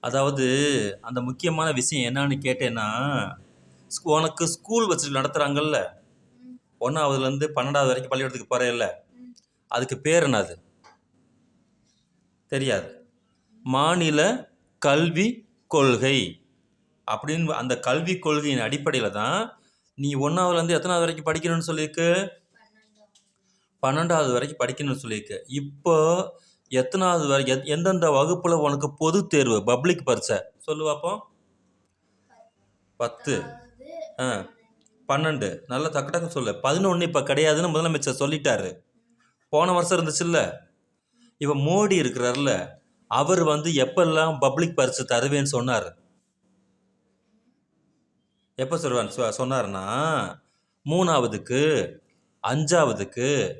அதாவது அந்த முக்கியமான விஷயம் என்னன்னு கேட்டேன்னா உனக்கு ஸ்கூல் வச்சு நடத்துகிறாங்கல்ல ஒன்றாவதுலேருந்து பன்னெண்டாவது வரைக்கும் பள்ளிக்கூடத்துக்கு போகிறேல்ல அதுக்கு பேர் என்னது? தெரியாது. மாநில கல்வி கொள்கை. அப்படின்னு அந்த கல்வி கொள்கையின் அடிப்படையில் தான் நீ ஒன்றாவதுலேருந்து எத்தனாவது வரைக்கும் படிக்கணும்னு சொல்லியிருக்கு? பன்னெண்டாவது வரைக்கும் படிக்கணும்னு சொல்லியிருக்கு. இப்போ எத்தனாவது வரை எத்- எந்தெந்த வகுப்பில் உனக்கு பொது தேர்வு? பப்ளிக் பரீட்சை சொல்லு பார்ப்போம் பத்து. ஆ. பன்னெண்டு. நல்லா டக்கு டக்கு சொல்லு. பதினொன்று இப்போ கிடையாதுன்னு முதலமைச்சர் சொல்லிட்டாரு. போன வருஷம் இருந்துச்சுல்ல? இப்போ மோடி இருக்கிறார்ல அவர் வந்து எப்பெல்லாம் பப்ளிக் பரிசு தருவேன்னு சொன்னார்? எப்போ சொல்லுவார்? சொன்னார்னா மூணாவதுக்கு அஞ்சாவதுக்கு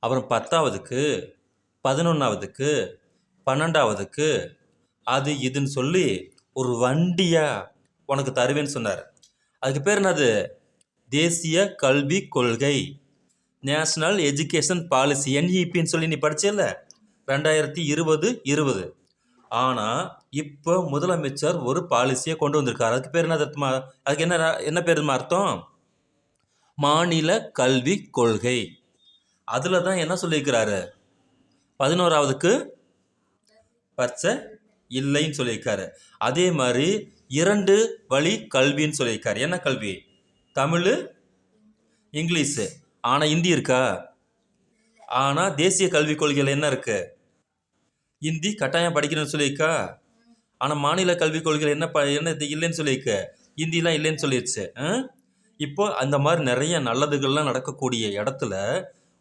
அப்புறம் பத்தாவதுக்கு பதினொன்றாவதுக்கு பன்னெண்டாவதுக்கு அது இதுன்னு சொல்லி ஒரு வண்டியாக உனக்கு தருவேன்னு சொன்னார். அதுக்கு பேர் என்னது? தேசிய கல்வி கொள்கை. நேஷ்னல் எஜுகேஷன் பாலிசி என்இபின்னு சொல்லி நீ படிச்சேல்ல? ரெண்டாயிரத்தி இருபது இருபது. ஆனால் இப்போ முதலமைச்சர் ஒரு பாலிசியை கொண்டு வந்திருக்காரு. அதுக்கு பேர் என்ன அர்த்தமா? அதுக்கு என்ன என்ன பேருமா அர்த்தம்? மாநில கல்வி கொள்கை. அதில் தான் என்ன சொல்லியிருக்கிறாரு? பதினோராவதுக்கு பரீட்சை இல்லைன்னு சொல்லியிருக்காரு. அதே மாதிரி இரண்டு வழி கல்வின்னு சொல்லியிருக்காரு. என்ன கல்வி? தமிழ் இங்கிலீஷு. ஆனால் ஹிந்தி இருக்கா? ஆனால் தேசிய கல்விக் கொள்கையில் என்ன இருக்குது இந்தி கட்டாயம் படிக்கணும்னு சொல்லியிருக்கா? ஆனால் மாநில கல்விக் கொள்கையில் என்ன ப என்ன இது இல்லைன்னு சொல்லியிருக்கு? ஹிந்திலாம் இல்லைன்னு சொல்லிடுச்சு ஆ? இப்போ அந்த மாதிரி நிறைய நல்லதுகள்லாம் நடக்கக்கூடிய இடத்துல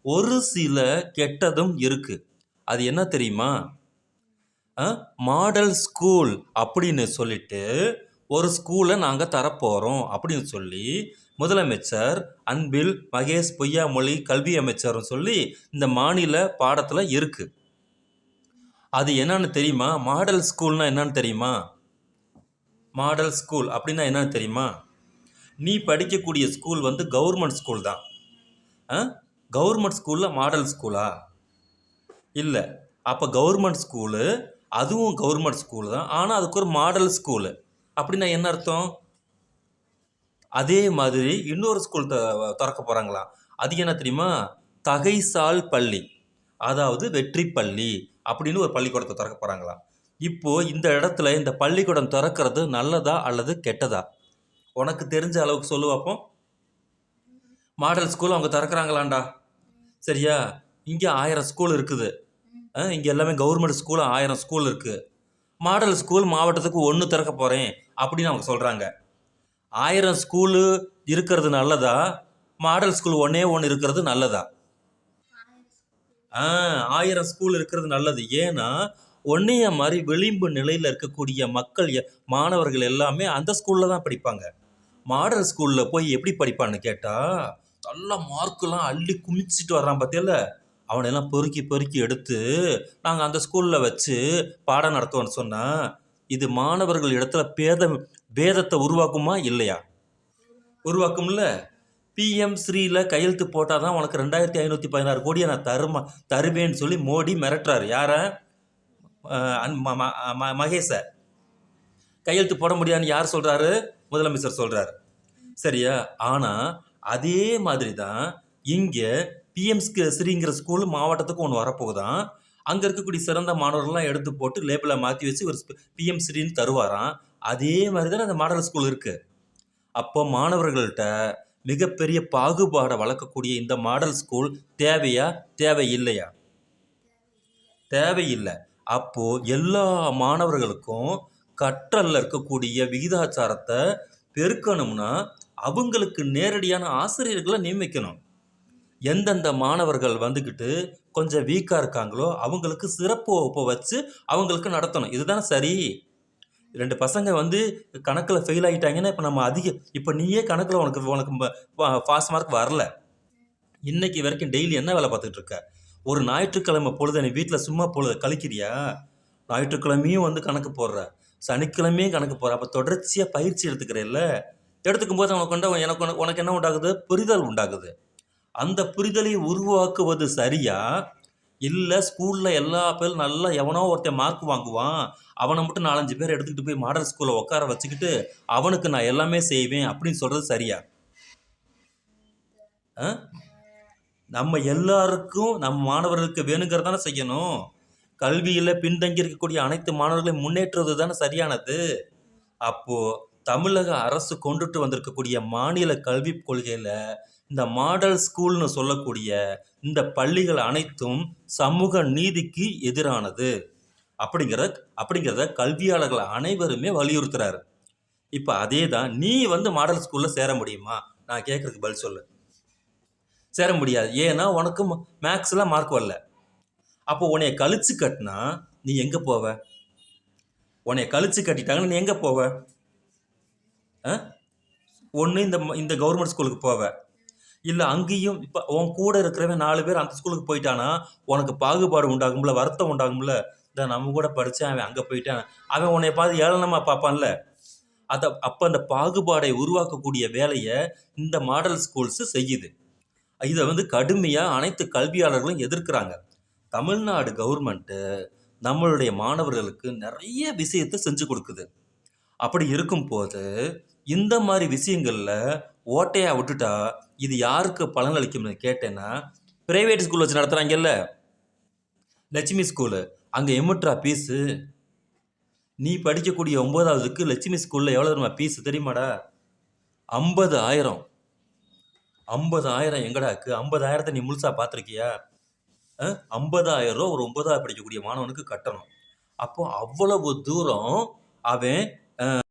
ஒரு சில கெட்டதும் இருக்குது அது என்ன தெரியுமா? மாடல் ஸ்கூல் அப்படின்னு சொல்லிட்டு ஒரு ஸ்கூலை நாங்கள் தரப்போகிறோம் அப்படின்னு சொல்லி முதலமைச்சர் அன்பில் மகேஷ் பொய்யாமொழி கல்வி அமைச்சர்னு சொல்லி இந்த மாநில பாடத்தில் இருக்குது அது என்னன்னு தெரியுமா? மாடல் ஸ்கூல்னா என்னன்னு தெரியுமா? மாடல் ஸ்கூல் அப்படின்னா என்னன்னு தெரியுமா? நீ படிக்கக்கூடிய ஸ்கூல் வந்து கவர்மெண்ட் ஸ்கூல் தான். கவர்மெண்ட் ஸ்கூலில் மாடல் ஸ்கூலா? இல்லை. அப்போ கவர்மெண்ட் ஸ்கூலு அதுவும் கவர்மெண்ட் ஸ்கூல் தான். ஆனால் அதுக்கு ஒரு மாடல் ஸ்கூலு. அப்படின்னா என்ன அர்த்தம்? அதே மாதிரி இன்னொரு ஸ்கூல் த திறக்க போகிறாங்களாம் அது என்ன தெரியுமா? தகைசால் பள்ளி. அதாவது வெற்றி பள்ளி அப்படின்னு ஒரு பள்ளிக்கூடத்தை திறக்க போகிறாங்களாம் இப்போது இந்த இடத்துல இந்த பள்ளிக்கூடம் திறக்கிறது நல்லதா அல்லது கெட்டதா? உனக்கு தெரிஞ்ச அளவுக்கு சொல்லுவாப்போம் மாடல் ஸ்கூல் அவங்க திறக்கிறாங்களாண்டா? சரியா? இங்கே ஆயிரம் ஸ்கூல் இருக்குது. இங்கே எல்லாமே கவர்மெண்ட் ஸ்கூல் ஆயிரம் ஸ்கூல் இருக்குது மாடல் ஸ்கூல் மாவட்டத்துக்கு ஒன்று திறக்க போகிறேன் அப்படின்னு அவங்க சொல்கிறாங்க ஆயிரம் ஸ்கூலு இருக்கிறது நல்லதா? மாடல் ஸ்கூல் ஒன்றே ஒன்று இருக்கிறது நல்லதா? ஆ ஆயிரம் ஸ்கூல் இருக்கிறது நல்லது. ஏன்னா ஒன்றைய மாதிரி விளிம்பு நிலையில் இருக்கக்கூடிய மக்கள் எ- மாணவர்கள் எல்லாமே அந்த ஸ்கூலில் தான் படிப்பாங்க. மாடல் ஸ்கூலில் போய் எப்படி படிப்பான்னு கேட்டால் நல்லா மார்க்கெலாம் அள்ளி குமிச்சிட்டு வர்றான் பார்த்தியல அவனையெல்லாம் பொறுக்கி பொறுக்கி எடுத்து நாங்கள் அந்த ஸ்கூலில் வச்சு பாடம் நடத்துவோம்னு சொன்னால் இது மாணவர்கள் இடத்துல பேதம் பேதத்தை உருவாக்குமா இல்லையா? உருவாக்கும்ல. பிஎம் ஸ்ரீயில் கையெழுத்து போட்டால் தான் உனக்கு ரெண்டாயிரத்தி ஐநூற்றி பதினாறு கோடியை நான் தருமா தருவேன்னு சொல்லி மோடி மிரட்டுறாரு. யாரை? மகேஷை கையெழுத்து போட முடியாதுன்னு யார் சொல்கிறாரு முதலமைச்சர் சொல்கிறாரு சரியா? ஆனால் அதே மாதிரி தான் இங்கே பிஎம் ஸ்ரீங்கிற ஸ்கூல் மாவட்டத்துக்கு ஒன்று வரப்போகுதான். அங்கே இருக்கக்கூடிய சிறந்த மாணவர்கள்லாம் எடுத்து போட்டு லேபிளை மாற்றி வச்சு ஒரு பிஎம் ஸ்ரீன்னு தருவாராம். அதே மாதிரி தான் அந்த மாடல் ஸ்கூல் இருக்குது அப்போ மாணவர்கள்ட்ட மிகப்பெரிய பாகுபாடை வளர்க்கக்கூடிய இந்த மாடல் ஸ்கூல் தேவையா தேவையில்லையா? தேவையில்லை. அப்போது எல்லா மாணவர்களுக்கும் கற்றலில் இருக்கக்கூடிய விகிதாச்சாரத்தை பெருக்கணும்னா அவங்களுக்கு நேரடியான ஆசிரியர்களை நியமிக்கணும். எந்தெந்த மாணவர்கள் வந்துக்கிட்டு கொஞ்சம் வீக்காக இருக்காங்களோ அவங்களுக்கு சிறப்பு வகுப்பை வச்சு அவங்களுக்கு நடத்தணும். இதுதானே சரி? ரெண்டு பசங்க வந்து கணக்கில் ஃபெயில் ஆகிட்டாங்கன்னா இப்போ நம்ம அதிக இப்போ நீயே கணக்கில் உனக்கு உனக்கு பாஸ் மார்க் வரல. இன்னைக்கு வரைக்கும் டெய்லி என்ன வேலை பார்த்துட்டு இருக்க? ஒரு ஞாயிற்றுக்கிழமை பொழுது நீ வீட்டில் சும்மா பொழுது கழிக்கிறியா? ஞாயிற்றுக்கிழமையும் வந்து கணக்கு போடுற. சனிக்கிழமையும் கணக்கு போடுற. அப்போ தொடர்ச்சியாக பயிற்சி எடுத்துக்கிறேல்ல? எடுத்துக்கும் போது அவனுக்கு கொண்ட எனக்கு உனக்கு- என்ன உண்டாகுது? புரிதல் உண்டாகுது. அந்த புரிதலை உருவாக்குவது சரியா? இல்லை ஸ்கூலில் எல்லா பேரும் நல்லா எவனோ ஒருத்தன் மார்க் வாங்குவான். அவனை மட்டும் நாலஞ்சு பேர் எடுத்துக்கிட்டு போய் மாடல் ஸ்கூலில் உட்கார வச்சுக்கிட்டு அவனுக்கு நான் எல்லாமே செய்வேன் அப்படின்னு சொல்கிறது சரியா? ஆ? நம்ம எல்லாருக்கும் நம்ம மாணவர்களுக்கு வேணுங்கிறதானே செய்யணும். கல்வியில் பின்தங்கி இருக்கக்கூடிய அனைத்து மாணவர்களையும் முன்னேற்றுவது தானே சரியானது? அப்போது தமிழக அரசு கொண்டுட்டு வந்திருக்கக்கூடிய மாநில கல்விக் கொள்கையில் இந்த மாடல் ஸ்கூல்னு சொல்லக்கூடிய இந்த பள்ளிகள் அனைத்தும் சமூக நீதிக்கு எதிரானது. அப்படிங்கிற அப்படிங்கிறத கல்வியாளர்கள் அனைவருமே வலியுறுத்துறாரு. இப்போ அதே தான் நீ வந்து மாடல் ஸ்கூலில் சேர முடியுமா? நான் கேட்குறதுக்கு பதில் சொல்லு. சேர முடியாது. ஏன்னா உனக்கு மேக்ஸில் மார்க் வரல. அப்போ உன்னைய கழிச்சு கட்டினா நீ எங்கே போவ? உன்னைய கழிச்சு கட்டிட்டாங்கன்னு நீ எங்கே போவ? ஒன்று இந்த ம- இந்த கவர்மெண்ட் ஸ்கூலுக்கு போவ. இல்லை அங்கேயும் இப்போ உன் கூட இருக்கிறவன் நாலு பேர் அந்த ஸ்கூலுக்கு போயிட்டானா உனக்கு பாகுபாடு உண்டாகும்ல வருத்தம் உண்டாகும்ல? இந்த நம்ம கூட படித்தேன் அவன் அங்கே போயிட்டான். அவன் உன்னை பார்த்து ஏளனமாக பார்ப்பான்ல. அதை அப்போ அந்த பாகுபாடை உருவாக்கக்கூடிய வேலையை இந்த மாடல் ஸ்கூல்ஸு செய்யுது. இதை வந்து கடுமையாக அனைத்து கல்வியாளர்களும் எதிர்க்கிறாங்க. தமிழ்நாடு கவர்மெண்ட்டு நம்மளுடைய மாணவர்களுக்கு நிறைய விஷயத்தை செஞ்சு கொடுக்குது. அப்படி இருக்கும்போது இந்த மாதிரி விஷயங்களில் ஓட்டையாக விட்டுட்டா இது யாருக்கு பலனளிக்கும்னு கேட்டேன்னா பிரைவேட் ஸ்கூல் வச்சு நடத்துகிறாங்கல்ல லட்சுமி ஸ்கூலு அங்கே எம்முட்ரா ஃபீஸு நீ படிக்கக்கூடிய ஒம்பதாவதுக்கு லட்சுமி ஸ்கூலில் எவ்வளோ தெரியுமா ஃபீஸ் தெரியுமாடா? ஐம்பது ஆயிரம் ஐம்பது ஆயிரம் எங்கடாக்கு ஐம்பதாயிரத்தை நீ முழுசாக பார்த்துருக்கியா? ஐம்பதாயிரம் ரூபா ஒரு ஒன்பதாவது படிக்கக்கூடிய மாணவனுக்கு கட்டணும். அப்போ அவ்வளவு தூரம் அவன்